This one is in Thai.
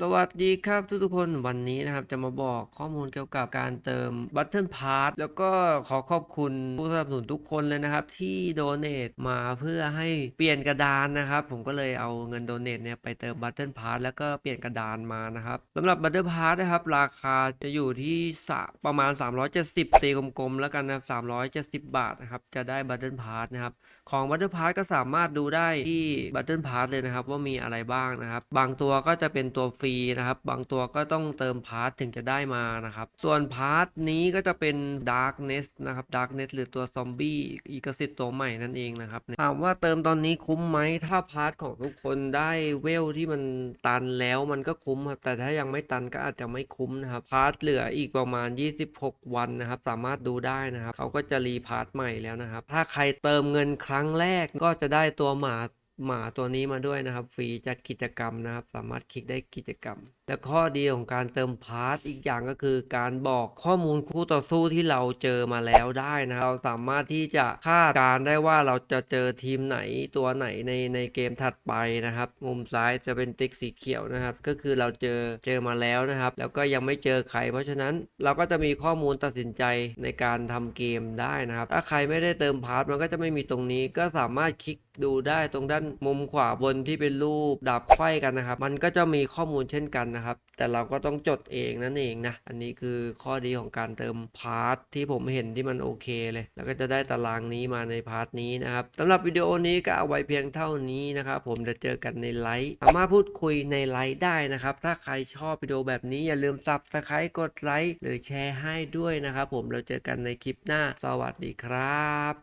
สวัสดีครับทุกๆคนวันนี้นะครับจะมาบอกข้อมูลเกี่ยวกับการเติมบัตเทิลพาร์แล้วก็ขอขอบคุณผู้สนับสนุนทุกคนเลยนะครับ ที่โดเน a มาเพื่อให้เปลี่ยนกระดานนะครับ ผมก็เลยเอาเงินโดเน a เนี่ยไปเติมบัตเทิลพาร์แล้วก็เปลี่ยนกระดานมานะครับสำหรับบัตเทิลพาร์นะครับ ราคาจะอยู่ที่สประมาณ 370 ตีกลมๆแล้วกันนะครับ370 บาทนะครับจะได้บัตเทิลพาร์นะครับของบัตเทิลพาร์ก็สามารถดูได้ที่บัตเทิลพาร์เลยนะครับว่ามีอะไรบ้างนะครับบางตัวก็จะเป็นตัวฟรีนะครับ บางตัวก็ต้องเติมพาร์ทถึงจะได้มานะครับ ส่วนพาร์ทนี้ก็จะเป็น Darkness นะครับ Darkness หรือตัวซอมบี้อีกสิทธิ์ตัวใหม่นั่นเองนะครับ ถามว่าเติมตอนนี้คุ้มไหม ถ้าพาร์ทของทุกคนได้เวลที่มันตันแล้วมันก็คุ้มครับ แต่ถ้ายังไม่ตันก็อาจจะไม่คุ้มนะครับ พาร์ทเหลืออีกประมาณ 26 วันนะครับ สามารถดูได้นะครับ เขาก็จะรีพาร์ทใหม่แล้วนะครับ ถ้าใครเติมเงินครั้งแรกก็จะได้ตัวหมา หมาตัวนี้มาด้วยนะครับ ฟรีจากกิจกรรมนะครับ สามารถคลิกได้กิจกรรมและข้อดีของการเติมพาร์ทอีกอย่างก็คือการบอกข้อมูลคู่ต่อสู้ที่เราเจอมาแล้วได้นะครับเราสามารถที่จะคาดการได้ว่าเราจะเจอทีมไหนตัวไหนในในเกมถัดไปนะครับ มุมซ้ายจะเป็นติ๊กสีเขียวนะครับ ก็คือเราเจอเจอมาแล้วนะครับ แล้วก็ยังไม่เจอใคร เพราะฉะนั้นเราก็จะมีข้อมูลตัดสินใจในการทำเกมได้นะครับ ถ้าใครไม่ได้เติมพาร์ทมันก็จะไม่มีตรงนี้ก็สามารถคลิก ดูได้ตรงด้านมุมขวาบนที่เป็นรูปดาบไขว้กันนะครับ มันก็จะมีข้อมูลเช่นกันนะครับ แต่เราก็ต้องจดเองนั่นเองนะ อันนี้คือข้อดีของการเติมพาร์ทที่ผมเห็นที่มันโอเคเลย แล้วก็จะได้ตารางนี้มาในพาร์ทนี้นะครับสำหรับวิดีโอนี้ก็เอาไว้เพียงเท่านี้นะครับ ผมจะเจอกันในไลฟ์สามารถพูดคุยในไลฟ์ได้นะครับ ถ้าใครชอบวิดีโอแบบนี้อย่าลืม subscribe กดไลค์หรือแชร์ให้ด้วยนะครับ ผมเราเจอกันในคลิปหน้า สวัสดีครับ